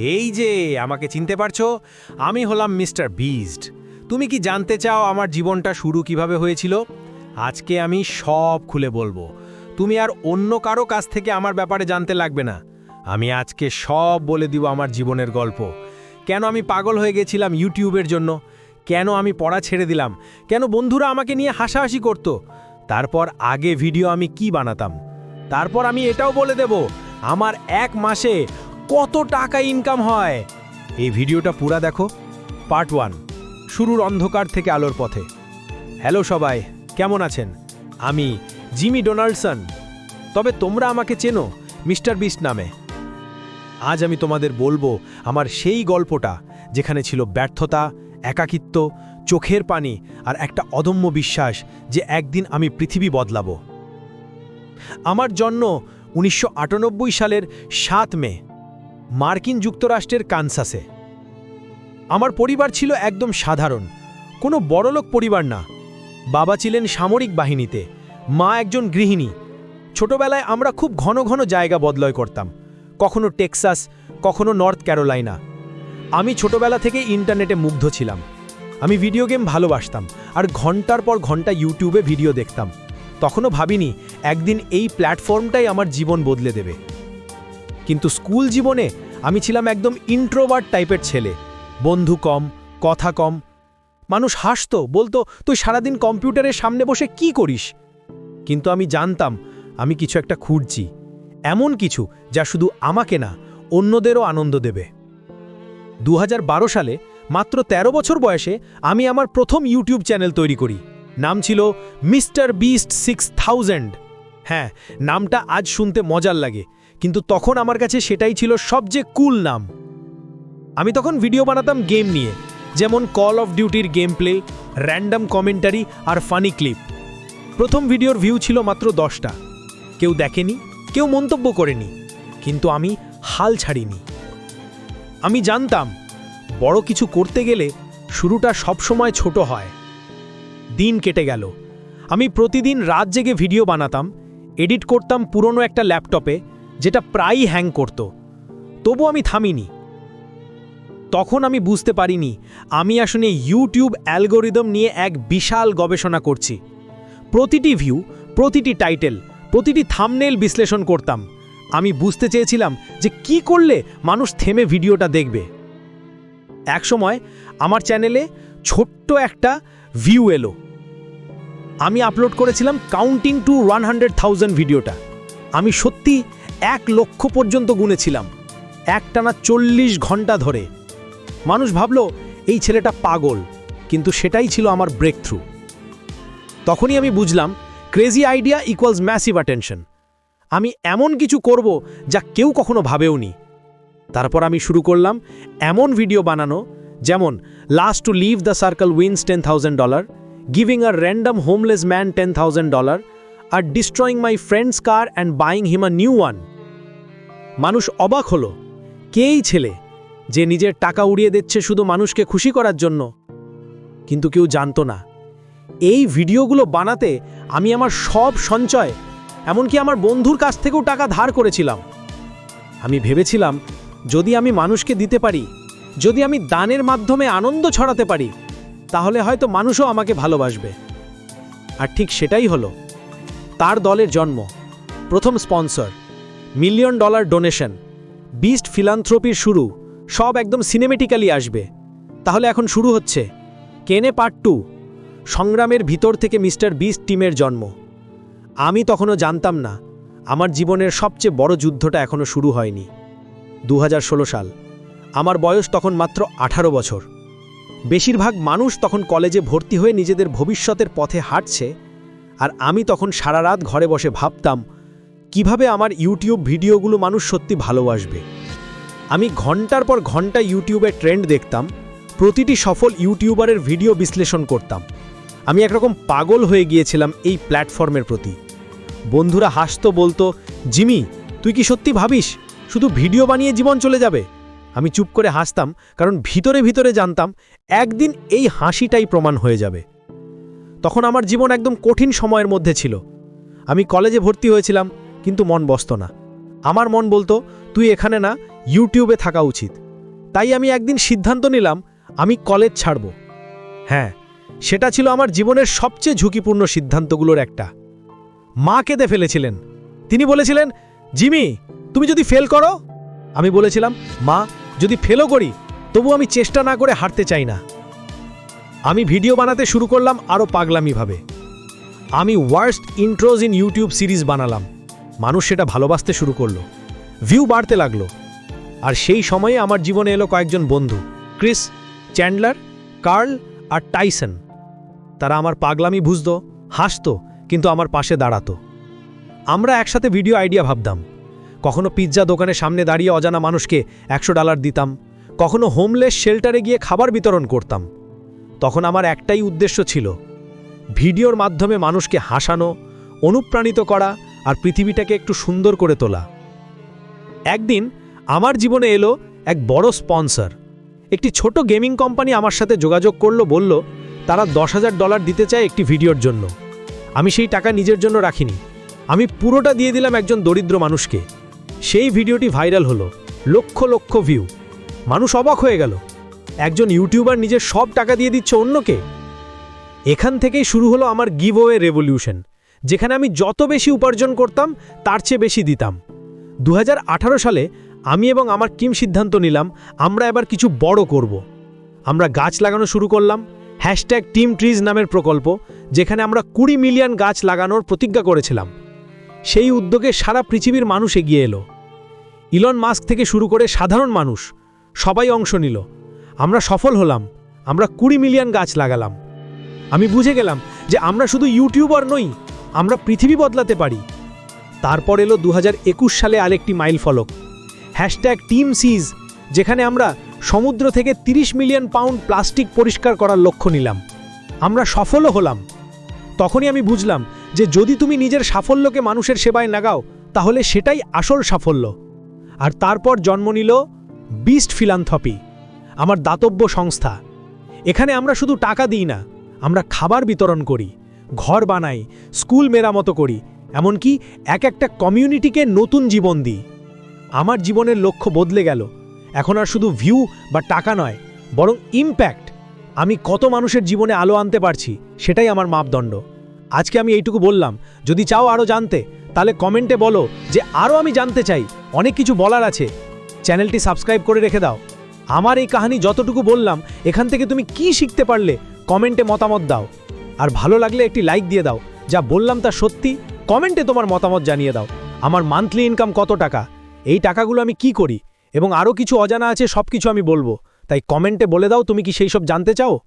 এই যে, আমাকে চিনতে পারছ? আমি হলাম মিস্টার বিস্ট। তুমি কি জানতে চাও আমার জীবনটা শুরু কীভাবে হয়েছিল? আজকে আমি সব খুলে বলব। তুমি আর অন্য কারও কাছ থেকে আমার ব্যাপারে জানতে লাগবে না। আমি আজকে সব বলে দিব আমার জীবনের গল্প। কেন আমি পাগল হয়ে গেছিলাম ইউটিউবের জন্য? কেন আমি পড়া ছেড়ে দিলাম? কেন বন্ধুরা আমাকে নিয়ে হাসাহাসি করত? তারপর আগে ভিডিও আমি কি বানাতাম? তারপর আমি এটাও বলে দেব, আমার এক মাসে কত টাকা ইনকাম হয়। এই ভিডিওটা পুরা দেখো। পার্ট ওয়ান শুরুর অন্ধকার থেকে আলোর পথে। হ্যালো সবাই, কেমন আছেন? আমি জিমি ডোনাল্ডসন তবে তোমরা আমাকে চেনো মিস্টার বিস্ট নামে। আজ আমি তোমাদের বলব আমার সেই গল্পটা, যেখানে ছিল ব্যর্থতা, একাকিত্ব, চোখের পানি আর একটা অদম্য বিশ্বাস যে একদিন আমি পৃথিবী বদলাবো। আমার জন্ম উনিশশো সালের সাত মে মার্কিন যুক্তরাষ্ট্রের কানসাসে। আমার পরিবার ছিল একদম সাধারণ, কোনো বড়লোক পরিবার না। বাবা ছিলেন সামরিক বাহিনীতে, মা একজন গৃহিণী। ছোটবেলায় আমরা খুব ঘন ঘন জায়গা বদলয় করতাম, কখনো টেক্সাস, কখনো নর্থ ক্যারোলাইনা। আমি ছোটবেলা থেকে ইন্টারনেটে মুগ্ধ ছিলাম। আমি ভিডিও গেম ভালোবাসতাম আর ঘণ্টার পর ঘণ্টা ইউটিউবে ভিডিও দেখতাম। তখনও ভাবিনি, একদিন এই প্ল্যাটফর্মটাই আমার জীবন বদলে দেবে। কিন্তু স্কুল জীবনে আমি ছিলাম একদম ইন্ট্রোভার্ট টাইপের ছেলে। বন্ধু কম, কথা কম। মানুষ হাসতো, বলতো, তুই সারাদিন কম্পিউটারের সামনে বসে কি করিস? কিন্তু আমি জানতাম, আমি কিছু একটা খুঁজছি। এমন কিছু যা শুধু আমাকে না, অন্যদেরও আনন্দ দেবে। দু হাজার বারো সালে, মাত্র ১৩ বছর বয়সে, আমি আমার প্রথম ইউটিউব চ্যানেল তৈরি করি। নাম ছিল মিস্টার বিস্ট সিক্স থাউজেন্ড। হ্যাঁ নামটা আজ শুনতে মজার লাগে। কিন্তু তখন আমার কাছে সেটাই ছিল সবচেয়ে কুল নাম। আমি তখন ভিডিও বানাতাম গেম নিয়ে, যেমন কল অফ ডিউটির গেম প্লে র্যান্ডম কমেন্টারি আর ফানি ক্লিপ প্রথম ভিডিওর ভিউ ছিল মাত্র দশটা। কেউ দেখেনি, কেউ মন্তব্য করেনি, কিন্তু আমি হাল ছাড়িনি। আমি জানতাম, বড় কিছু করতে গেলে শুরুটা সবসময় ছোট হয়। দিন কেটে গেল। আমি প্রতিদিন রাত জেগে ভিডিও বানাতাম এডিট করতাম পুরনো একটা ল্যাপটপে যেটা প্রায়ই হ্যাং করত। তবু আমি থামিনি। তখন আমি বুঝতে পারিনি, আমি আসলে ইউটিউব অ্যালগোরিদম নিয়ে এক বিশাল গবেষণা করছি। প্রতিটি ভিউ, প্রতিটি টাইটেল, প্রতিটি থামনেল বিশ্লেষণ করতাম। আমি বুঝতে চেয়েছিলাম যে কি করলে মানুষ থেমে ভিডিওটা দেখবে। একসময় আমার চ্যানেলে ছোট্ট একটা ভিউ এলো। আমি আপলোড করেছিলাম কাউন্টিং টু ওয়ান ভিডিওটা। আমি সত্যি এক লক্ষ পর্যন্ত গুনেছিলাম। একটানা চল্লিশ ঘণ্টা ধরে। মানুষ ভাবলো, এই ছেলেটা পাগল, কিন্তু সেটাই ছিল আমার ব্রেক থ্রু তখনই আমি বুঝলাম crazy idea equals massive attention আমি এমন কিছু করব যা কেউ কখনো ভাবেওনি তারপর আমি শুরু করলাম এমন ভিডিও বানানো, যেমন last to leave the circle wins ten thousand dollar giving a random homeless man ten thousand dollar R destroying my friends car and buying him a new one মানুষ অবাক হলো। কেই ছেলে যে নিজের টাকা উড়িয়ে দিচ্ছে শুধু মানুষকে খুশি করার জন্য? কিন্তু কেউ জানতো না। এই ভিডিওগুলো বানাতে আমি আমার সব সঞ্চয়, এমনকি আমার বন্ধুর কাছ থেকেও টাকা ধার করেছিলাম। আমি ভেবেছিলাম, যদি আমি মানুষকে দিতে পারি, যদি আমি দানের মাধ্যমে আনন্দ ছড়াতে পারি, তাহলে হয়তো মানুষও আমাকে ভালোবাসবে। আর ঠিক সেটাই হলো। তার দলের জন্ম, প্রথম sponsor. Million dollar donation. Beast ফিলান্থ্রপির শুরু, সব একদম সিনেমেটিক্যালি আসবে। তাহলে এখন শুরু হচ্ছে কেনে পার্ট টু, সংগ্রামের ভিতর থেকে মিস্টার বিস্ট টিমের জন্ম। আমি তখনও জানতাম না, আমার জীবনের সবচেয়ে বড় যুদ্ধটা এখনও শুরু হয়নি। দু হাজার ষোলো সাল, আমার বয়স তখন মাত্র আঠারো বছর। বেশিরভাগ মানুষ তখন কলেজে ভর্তি হয়ে নিজেদের ভবিষ্যতের পথে হাঁটছে, আর আমি তখন সারা রাত ঘরে বসে ভাবতাম কীভাবে আমার ইউটিউব ভিডিওগুলো মানুষ সত্যি ভালোবাসবে? আমি ঘণ্টার পর ঘণ্টা ইউটিউবে ট্রেন্ড দেখতাম, প্রতিটি সফল ইউটিউবারের ভিডিও বিশ্লেষণ করতাম। আমি একরকম পাগল হয়ে গিয়েছিলাম এই প্ল্যাটফর্মের প্রতি। বন্ধুরা হাসতো, বলতো, জিমি, তুই কি সত্যি ভাবিস? শুধু ভিডিও বানিয়ে জীবন চলে যাবে? আমি চুপ করে হাসতাম, কারণ ভিতরে ভিতরে জানতাম, একদিন এই হাসিটাই প্রমাণ হয়ে যাবে। তখন আমার জীবন একদম কঠিন সময়ের মধ্যে ছিল। আমি কলেজে ভর্তি হয়েছিলাম কিন্তু মন বসত না। আমার মন বলতো, তুই এখানে না ইউটিউবে থাকা উচিত। তাই আমি একদিন সিদ্ধান্ত নিলাম, আমি কলেজ ছাড়ব। হ্যাঁ সেটা ছিল আমার জীবনের সবচেয়ে ঝুঁকিপূর্ণ সিদ্ধান্তগুলোর একটা। মা কেঁদে ফেলেছিলেন। তিনি বলেছিলেন, জিমি, তুমি যদি ফেল করো? আমি বলেছিলাম, মা, যদি ফেলও করি, তবু আমি চেষ্টা না করে হারতে চাই না। আমি ভিডিও বানাতে শুরু করলাম আরও পাগলামিভাবে। আমি worst intros in YouTube series বানালাম। মানুষ সেটা ভালোবাসতে শুরু করল। ভিউ বাড়তে লাগল। আর সেই সময়ে আমার জীবনে এলো কয়েকজন বন্ধু, ক্রিস, চ্যান্ডলার, কার্ল আর টাইসন। তারা আমার পাগলামি বুঝত, হাসত, কিন্তু আমার পাশে দাঁড়াতো। আমরা একসাথে ভিডিও আইডিয়া ভাবতাম। কখনো পিৎজা দোকানের সামনে দাঁড়িয়ে অজানা মানুষকে একশো ডলার দিতাম। কখনো হোমলেস শেল্টারে গিয়ে খাবার বিতরণ করতাম। তখন আমার একটাই উদ্দেশ্য ছিল ভিডিওর মাধ্যমে মানুষকে হাসানো, অনুপ্রাণিত করা আর পৃথিবীটাকে একটু সুন্দর করে তোলা। একদিন আমার জীবনে এলো এক বড় স্পন্সর। একটি ছোট গেমিং কোম্পানি আমার সাথে যোগাযোগ করল, বলল, তারা দশ হাজার ডলার দিতে চায় একটি ভিডিওর জন্য। আমি সেই টাকা নিজের জন্য রাখিনি। আমি পুরোটা দিয়ে দিলাম একজন দরিদ্র মানুষকে। সেই ভিডিওটি ভাইরাল হলো। লক্ষ লক্ষ ভিউ। মানুষ অবাক হয়ে গেল। একজন ইউটিউবার নিজের সব টাকা দিয়ে দিচ্ছে অন্যকে? এখান থেকেই শুরু হলো আমার গিভওয়ে রেভলিউশন। যেখানে আমি যত বেশি উপার্জন করতাম, তার চেয়ে বেশি দিতাম। দু হাজার আঠারো সালে আমি এবং আমার কিম সিদ্ধান্ত নিলাম, আমরা এবার কিছু বড় করব। আমরা গাছ লাগানো শুরু করলাম, হ্যাশট্যাগ টিম ট্রিজ নামের প্রকল্প, যেখানে আমরা কুড়ি মিলিয়ন গাছ লাগানোর প্রতিজ্ঞা করেছিলাম। সেই উদ্যোগে সারা পৃথিবীর মানুষ এগিয়ে এলো। ইলন মাস্ক থেকে শুরু করে সাধারণ মানুষ, সবাই অংশ নিল। আমরা সফল হলাম, আমরা কুড়ি মিলিয়ন গাছ লাগালাম। আমি বুঝে গেলাম যে আমরা শুধু ইউটিউবার নই আমরা পৃথিবী বদলাতে পারি। তারপর এলো দু হাজার একুশ সালে আরেকটি মাইল ফলক। হ্যাশট্যাগ টিম সিজ, যেখানে আমরা সমুদ্র থেকে ৩০ মিলিয়ন পাউন্ড প্লাস্টিক পরিষ্কার করার লক্ষ্য নিলাম। আমরা সফলও হলাম। তখনই আমি বুঝলাম যে যদি তুমি নিজের সাফল্যকে মানুষের সেবায় লাগাও তাহলে সেটাই আসল সাফল্য। আর তারপর জন্ম নিল বিস্ট ফিলান্থপি আমার দাতব্য সংস্থা। এখানে আমরা শুধু টাকা দিই না, আমরা খাবার বিতরণ করি। ঘর বানাই, স্কুল মেরামত করি, এমনকি এক একটা কমিউনিটিকে নতুন জীবন দিই। আমার জীবনের লক্ষ্য বদলে গেল। এখন আর শুধু ভিউ বা টাকা নয়, বরং ইমপ্যাক্ট আমি কত মানুষের জীবনে আলো আনতে পারছি, সেটাই আমার মাপদণ্ড। আজকে আমি এইটুকু বললাম, যদি চাও আরও জানতে, তাহলে কমেন্টে বলো যে আরও আমি জানতে চাই। অনেক কিছু বলার আছে। চ্যানেলটি সাবস্ক্রাইব করে রেখে দাও। আমার এই কাহিনী যতটুকু বললাম, এখান থেকে তুমি কি শিখতে পারলে, কমেন্টে মতামত দাও। আর ভালো লাগলে একটি লাইক দিয়ে দাও। যা বললাম তা সত্যি, কমেন্টে তোমার মতামত জানিয়ে দাও। আমার মান্থলি ইনকাম কত টাকা? এই টাকাগুলো আমি কি করি? এবং আরও কিছু অজানা আছে সব কিছু আমি বলব। তাই কমেন্টে বলে দাও তুমি কি সেই সব জানতে চাও?